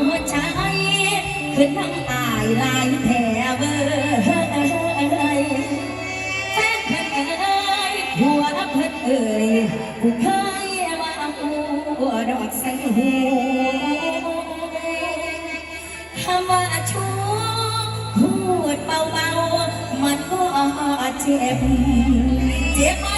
หัวใจขึ้นทั้งอายลายแถเบอยแฟนเพิ่นเอ้ยหัวเพิ่นเอ้ยกูเคยว่าหัวดอกสังหูคำว่าชู้พูดเบาๆมันก็เจ็บเจ็บ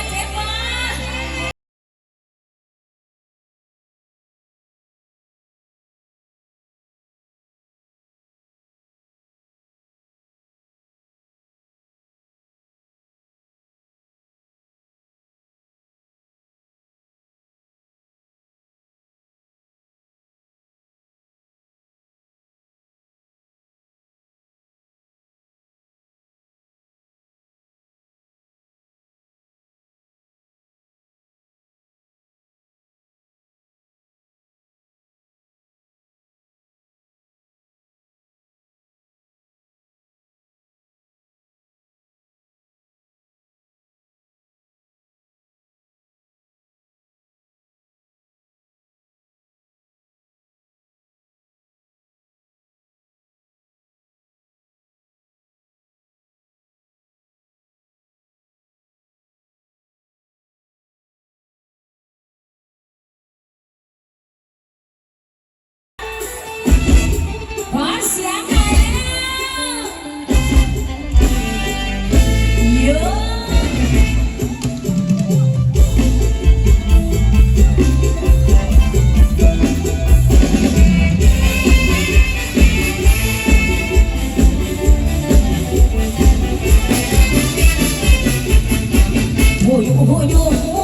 หูอยู่